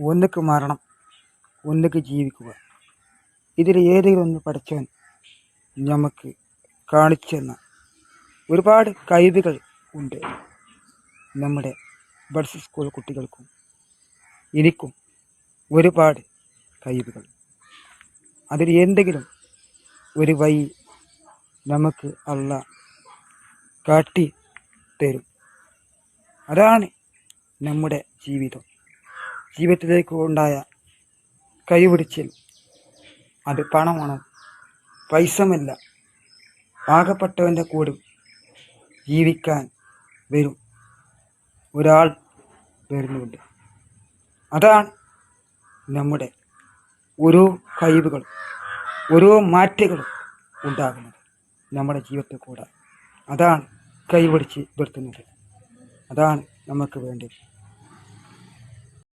ഒന്നുക്ക് മരണം ഒന്നുക്ക് ജീവിക്കുക ഇതിൽ ഏതെങ്കിലും ഒന്ന് പഠിച്ചവൻ നമുക്ക് കാണിച്ചു തന്ന ഒരുപാട് കഴിവുകൾ ഉണ്ട് നമ്മുടെ ബഡ്സ് സ്കൂൾ കുട്ടികൾക്കും എനിക്കും ഒരുപാട് കഴിവുകൾ. അതിൽ എന്തെങ്കിലും ഒരു വഴി നമുക്ക് അല്ല കാട്ടി തരും അതാണ് നമ്മുടെ ജീവിതം. ജീവിതത്തിലേക്ക് ഉണ്ടായ കൈപിടിച്ചിൽ അത് പണമാണ്. പൈസമല്ല. പാകപ്പെട്ടവന്റെ കൂടെ ജീവിക്കാൻ വരും. ഒരാൾ വരുന്നുണ്ട്. അതാണ് നമ്മുടെ ഓരോ കഴിവുകളും ഓരോ മാറ്റങ്ങളും ഉണ്ടാകുന്നത് നമ്മുടെ ജീവിതത്തിൽ കൂടെ. അതാണ് കൈപിടിച്ച് നിർത്തുന്നത് അതാണ് നമുക്ക് വേണ്ടത്.